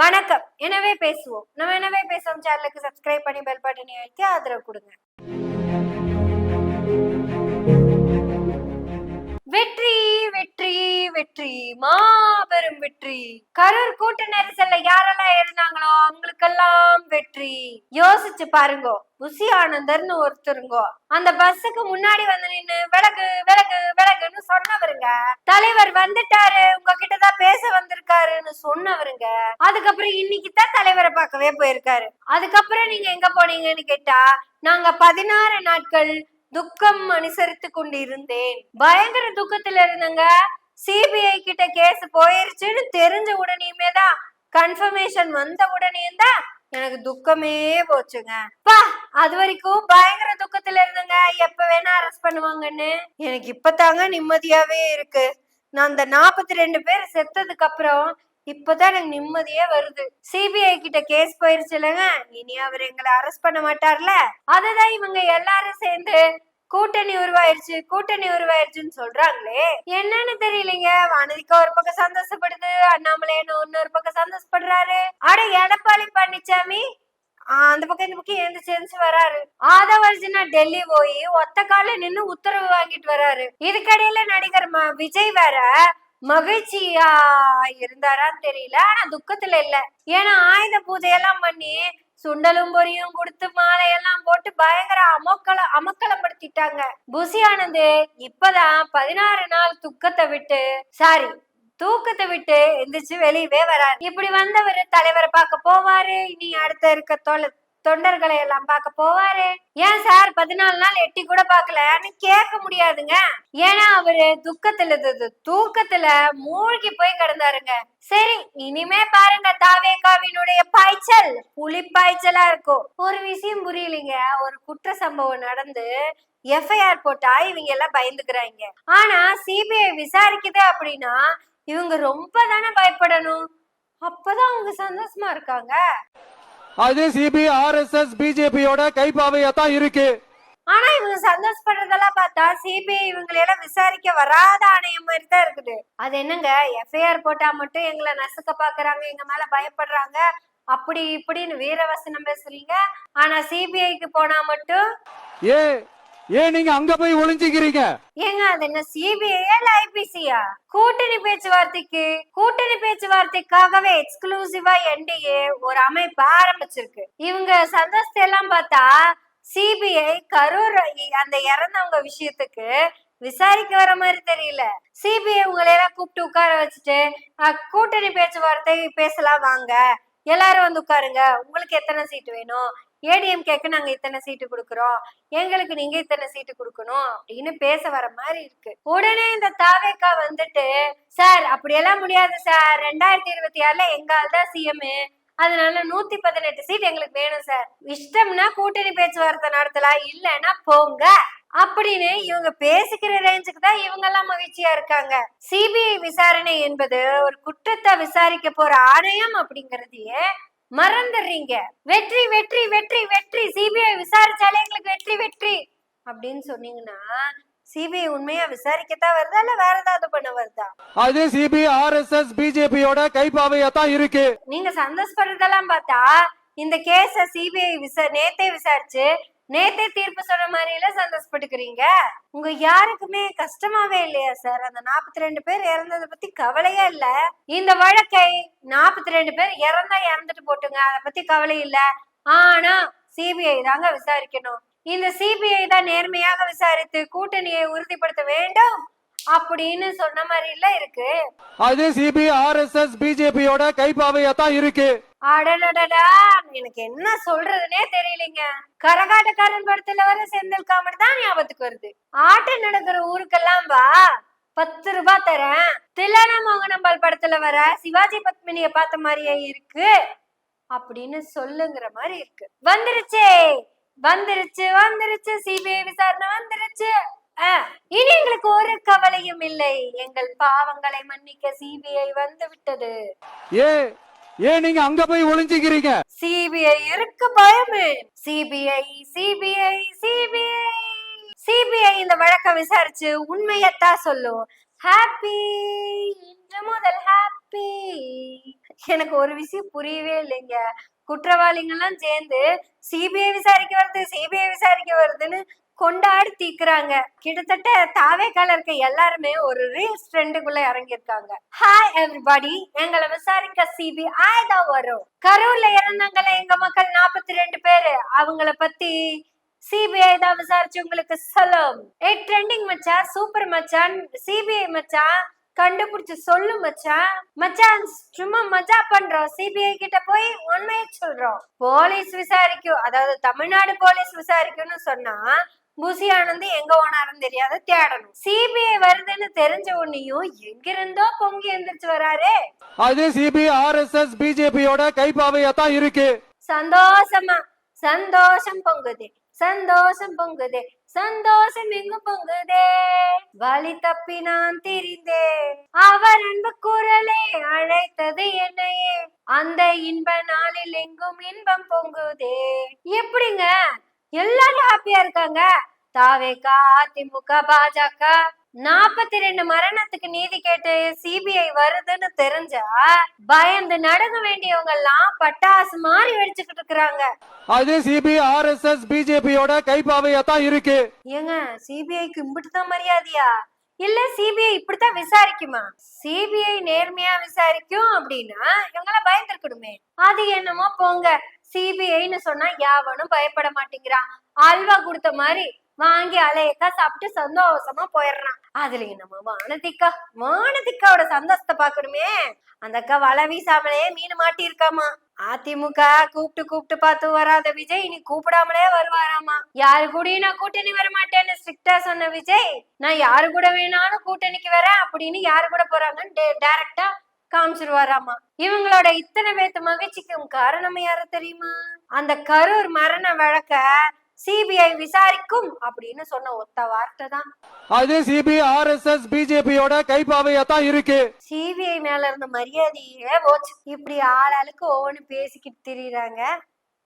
வணக்கம். எனவே பேசுவோம். நம்ம எனவே பேசுவோம் சேனலுக்கு சப்ஸ்கிரைப் பண்ணி பெல் பட்டனை அழுத்தி ஆதரவு கொடுங்க. வெற்றி வெற்றி வெற்றி மாபெரும் வெற்றி. கரூர் கூட்ட நெரிசல்ல யாரெல்லாம் இருந்தாங்களோ அவங்களுக்கெல்லாம் வெற்றி. யோசிச்சு பாருங்க புசி ஆனந்தர்னு ஒருத்தருங்கோ அந்த பஸ்ஸுக்கு முன்னாடி வந்து நின்னு விலகு விலகு விலகுன்னு சொன்னவருங்க. தலைவர் வந்துட்டாரு உங்ககிட்ட தான் பேச வந்திருக்காருன்னு சொன்னவருங்க. அதுக்கப்புறம் இன்னைக்கு தான் தலைவரை பார்க்கவே போயிருக்காரு. அதுக்கப்புறம் நீங்க எங்க போனீங்கன்னு கேட்டா நாங்க பதினாறு நாட்கள் துக்கம் அனுசரித்து கொண்டு இருந்தேன் பயங்கர துக்கத்துல இருந்தங்க. சிபிஐ கிட்ட கேஸ் போயிருச்சுன்னு தெரிஞ்ச உடனேயுமே தான் கன்ஃபர்மேஷன் வந்த உடனே தான் எனக்கு துக்கமே போச்சுங்க. பா அது வரைக்கும் பயங்கர துக்கத்துல இருந்தங்க. எப்ப வேணா அரெஸ்ட் பண்ணுவாங்கன்னு. எனக்கு இப்பதாங்க நிம்மதியாவே இருக்கு. நான் அந்த நாற்பத்தி ரெண்டு பேர் செத்ததுக்கு அப்புறம் இப்பதான் எனக்கு நிம்மதியே வருது. சிபிஐ கிட்ட கேஸ் போயிருச்சு இல்லைங்க. இனி அவர் எங்களை அரெஸ்ட் பண்ண மாட்டார்ல. அததான் இவங்க எல்லாரும் சேர்ந்து கூட்டணி உருவாயிருச்சு கூட்டணி உருவாயிருச்சுன்னு சொல்றாங்களே. என்னன்னு தெரியலீங்க. வானதிக்கா ஒரு பக்கம் சந்தோஷப்படுது அண்ணாமலை இன்னொரு பக்கம் சந்தோஷப்படுறாரு. அட எடப்பாடி பழனிசாமி ஆஹ் அந்த பக்கம் இந்த பக்கம் எழுந்து சேர்ந்து வராரு. ஆதவர்ஜுனா டெல்லி போய் ஒத்த கால நின்னு உத்தரவு வாங்கிட்டு வராரு. இதுக்கடையில நடிகர் விஜய் வேற மகிழ்ச்சியா இருந்தாரான்னு தெரியல. ஆனா துக்கத்துல இல்ல. ஏன்னா ஆயுத பூஜையெல்லாம் பண்ணி சுண்டலும் பொரியும் கொடுத்து மாலையெல்லாம் போட்டு பயங்கர அமோக்கல அமக்கலம் படுத்திட்டாங்க புசி ஆனந்து இப்பதான் பதினாறு நாள் துக்கத்தை விட்டு சாரி தூக்கத்தை விட்டு எந்திரிச்சு வெளியவே வராரு. இப்படி வந்தவர் தலைவரை பார்க்க போவாரு. இனி அடுத்த இருக்க தொலை தொண்டர்களை எல்லாம் பார்க்க போவாரு. ஏன் சார் பதினாலு நாள் எட்டி கூட பார்க்கலன்னு கேட்க முடியாதுங்க. ஏன்னா அவரு துக்கத்துல தூக்கத்துல மூழ்கி போய் கிடந்தாருங்க. சரி இனிமே பாருங்க தாவேகாவினுடைய பாய்ச்சல். புலி பாய்ச்சலா இருக்கும். ஒரு விஷயம் புரியலீங்க. ஒரு குற்ற சம்பவம் நடந்து எஃப்ஐஆர் போட்டா இவங்க எல்லாம் பயந்துக்கிறாங்க. ஆனா சிபிஐ விசாரிக்குது அப்படின்னா இவங்க ரொம்ப தானே பயப்படணும். அப்பதான் அவங்க சந்தோஷமா இருக்காங்க. அது சிபி ஆர்எஸ்எஸ் பிஜேபியோட கைப்பாவையா தான் இருக்கு. ஆனா இவங்க சந்தோஷப்படுறதெல்லாம் பார்த்தா சிபிஐ இவங்களை எல்லாம் விசாரிக்க வராத ஆணையம் மாதிரி தான் இருக்குது. அது என்னங்க? எஃப்ஐஆர் போட்டா மட்டும் எங்களை நசுக்க பாக்குறாங்க எங்க மேல பயப்படுறாங்க அப்படி இப்படின்னு வீரவசனம் பேசுறீங்க. ஆனா சிபிஐக்கு போனா மட்டும் ஏ ஏன் நீங்க அங்க போய் ஒளிஞ்சுக்கிறீங்க? ஏங்க அது என்ன சிபிஐயா இல்ல ஐபிசியா கூட்டணி பேச்சுவார்த்தைக்கு கூட்டணி பேச்சுவார்த்தைக்காகவே எக்ஸ்க்ளூசிவா என்டிஏ ஒரு அமைப்பு ஆரம்பிச்சிருக்கு. இவங்க சந்தோஷத்தை எல்லாம் பார்த்தா சிபிஐ கரூர் அந்த இறந்தவங்க விஷயத்துக்கு விசாரிக்க வர மாதிரி தெரியல. சிபிஐ உங்களை எல்லாம் கூப்பிட்டு உட்கார வச்சுட்டு கூட்டணி பேச்சுவார்த்தை பேசலாம் வாங்க. எல்லாரும் வந்து உட்காருங்க. உங்களுக்கு எத்தனை சீட்டு வேணும்? ஏடிஎம்கேக்கு நாங்க இத்தனை சீட்டு கொடுக்குறோம். எங்களுக்கு நீங்க இத்தனை சீட்டு கொடுக்கணும் அப்படின்னு பேச வர மாதிரி இருக்கு. உடனே இந்த தாவேக்கா வந்துட்டு சார் அப்படியெல்லாம் முடியாது சார். ரெண்டாயிரத்தி இருபத்தி ஆறுல எங்கால் தான் சிஎம் அதனால நூத்தி பதினெட்டு சீட் எங்களுக்கு வேணும் சார். இஷ்டம்னா கூட்டணி பேச்சுவார்த்தை நடத்தலாம் இல்லைன்னா போங்க. அப்படின்னு இவங்க பேசிக்கிற ரேஞ்சுக்கு தான் இவங்க எல்லாம் மகிழ்ச்சியா இருக்காங்க. சிபிஐ விசாரணை என்பது ஒரு குற்றத்தை விசாரிக்க போற ஆணையம் அப்படிங்கறதையே மறந்துடுறீங்க. வெற்றி வெற்றி வெற்றி வெற்றி. சிபிஐ விசாரிச்சாலே எங்களுக்கு வெற்றி வெற்றி. அப்படின்னு சொன்னீங்கன்னா சிபிஐ உண்மையா விசாரிக்கத்தான் வருதா இல்ல வேற ஏதாவது பண்ண வருதா? அது சிபி ஆர்எஸ்எஸ் பிஜேபியோட கைப்பாவையா தான் இருக்கு. நீங்க சந்தோஷப்படுறதெல்லாம் பார்த்தா இந்த கேஸ சிபிஐ விசா நேத்தே விசாரிச்சு நேத்தே தீர்ப்பு சொன்ன மாதிரில சந்தோஷப்பட்டுக்கிறீங்க. உங்க யாருக்குமே கஷ்டமாவே இல்லையா சார் அந்த நாற்பத்தி ரெண்டு பேர் இறந்ததை பத்தி கவலையே இல்ல. இந்த வழக்கை நாற்பத்தி ரெண்டு பேர் இறந்தா இறந்துட்டு போட்டுங்க. அதை பத்தி கவலை இல்ல. ஆனா சிபிஐ தாங்க விசாரிக்கணும். இந்த சிபிஐ தான் நேர்மையாக விசாரித்து கூட்டணியை உறுதிப்படுத்த வேண்டும் அப்படின்னு சொன்ன மாதிரி இல்ல இருக்கு. அது சிபிஐ ஆர்எஸ்எஸ் பிஜேபியோட கைப்பாவையா தான் இருக்கு. அடடடடா எனக்கு என்ன சொல்றதுனே தெரியலீங்க. கரகாட்டக்காரன் படத்துல வர செந்தில் காமெடி தான் ஞாபகத்துக்கு வருது. ஆட்டம் நடக்கிற ஊருக்கெல்லாம் வா பத்து ரூபாய் தரேன். தில்லான மோகனம்பால் படத்துல வர சிவாஜி பத்மினிய பார்த்த மாதிரியே இருக்கு. அப்படின்னு சொல்லுங்கிற மாதிரி இருக்கு. வந்துருச்சே வந்துருச்சு வந்துருச்சு. சிபிஐ விசாரணை வந்துருச்சு. இனி எங்களுக்கு ஒரு கவலையும் இல்லை. எங்கள் பாவங்களை மன்னிக்க சிபிஐ வந்து விட்டது. ஏ ஏன் நீங்க அங்க போய் ஒளிஞ்சுக்கிறீங்க? சிபிஐ இருக்கு பயமே. CBI CBI CBI. சிபிஐ இந்த வழக்க விசாரிச்சு உண்மையத்தான் சொல்லும் ஹாப்பி இன்று முதல் ஹாப்பி எனக்கு ஒரு விஷயம் புரியவே இல்லைங்க. குற்றவாளிங்கெல்லாம் சேர்ந்து சிபிஐ விசாரிக்க வருது சிபிஐ விசாரிக்க வருதுன்னு கொண்டாடி தீக்குறாங்க. கிட்டத்தட்ட தாவேக்கால இருக்க எல்லாருமே ஒரு ரீல்ஸ் ட்ரெண்டுக்குள்ள இறங்கியிருக்காங்க. ஹாய் எவ்ரிபடி எங்களை விசாரிக்க சிபிஐ தான் வரும். கரூர்ல இறந்தாங்கல்ல எங்க மக்கள் நாற்பத்தி ரெண்டு பேரு. அவங்கள பத்தி சிபிஐ தான் விசாரிச்சு உங்களுக்கு சொல்லும். ஏ ட்ரெண்டிங் மச்சான் சூப்பர் மச்சான் சிபிஐ மச்சான் கண்டுபிடிச்சு சொல்லு மச்சான் மச்சான் சும்மா மஜா பண்றோம். சிபிஐ கிட்ட போய் உண்மையை சொல்றோம். போலீஸ் விசாரிக்கும் அதாவது தமிழ்நாடு போலீஸ் விசாரிக்கும்னு சொன்னா புசி ஆனந்த் எங்க ஓனாருன்னு தெரியாத தேடணும். சிபிஐ வருதுன்னு தெரிஞ்ச உன்னையும் எங்கிருந்தோ பொங்கி எந்திரிச்சு வராரே. அது சிபிஆர்எஸ்எஸ் பிஜேபியோட கைப்பாவையா தான் இருக்கு. சந்தோஷமா சந்தோஷம் பொங்குதே சந்தோஷம் பொங்குதே சந்தோஷம் எங்கு பொங்குதே. வழி தப்பி நான் திரிந்தேன். அவர் அன்பு குரலே அழைத்தது என்னையே. அந்த இன்ப நாளில் எங்கும் இன்பம் பொங்குதே. எப்படிங்க? எல்லாரும் ஹாப்பியா இருக்காங்க. தாவேகா அதிமுக பாஜக. நாற்பத்தி ரெண்டு மரணத்துக்கு நீதி கேட்டு சிபிஐ வருதுன்னு தெரிஞ்சா பயந்து நடுங்க வேண்டியவங்க எல்லாம் பட்டாசு மாதிரி வெடிச்சுக்கிட்டு இருக்கிறாங்க. அது சிபிஆர்எஸ்எஸ் பிஜேபியோட கைப்பாவையா தான் இருக்கு. ஏங்க சிபிஐக்கு இம்பிட்டுதான் மரியாதையா? இல்ல சிபிஐ இப்படித்தான் விசாரிக்குமா? சிபிஐ நேர்மையா விசாரிக்கும் அப்படின்னா இவங்கள பயந்துருக்கணுமே. அது என்னமோ போங்க. சிபிஐன்னு சொன்னா யாவனும் பயப்பட மாட்டேங்கிறான் அல்வா கொடுத்த மாதிரி வாங்கி அலையக்கா சாப்பிட்டு சந்தோஷமா போயிடுறான். அதுலயும் நம்ம வானதிக்கா வானதிக்காவோட சந்தோஷத்தை பாக்கணுமே அந்த அக்கா வலை வீசாமலே மீன் மாட்டி இருக்காமா அதிமுக கூப்பிட்டு கூப்பிட்டு பார்த்து வராத விஜய் இனி கூப்பிடாமலே வருவாராமா. யாரு கூடயும் நான் கூட்டணி வர மாட்டேன்னு ஸ்ட்ரிக்டா சொன்ன விஜய் நான் யாரு கூட வேணாலும் கூட்டணிக்கு வரேன் அப்படின்னு யாரு கூட போறாங்கன்னு டேரக்டா காமிச்சிருவாராமா இவங்களோட இத்தனை பேத்து மகிழ்ச்சிக்கும் காரணம் யாரு தெரியுமா? அந்த கரூர் மரண வழக்க சிபிஐ விசாரிக்கும் அப்படின்னு சொன்ன ஒத்த வார்த்தை தான். அது சிபிஆர்எஸ்எஸ் பிஜேபியோட கைப்பாவையா தான் இருக்கு. சிபிஐ மேல இருந்த மரியாதையே போச்சு. இப்படி ஆளாளுக்கு ஒவ்வொன்று பேசிக்கிட்டு திரியுறாங்க.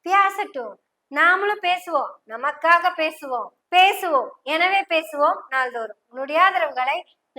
பேசட்டும். நாமளும் பேசுவோம். நமக்காக பேசுவோம். பேசுவோம். எனவே பேசுவோம் நாள்தோறும். உன்னுடைய ஆதரவுகளை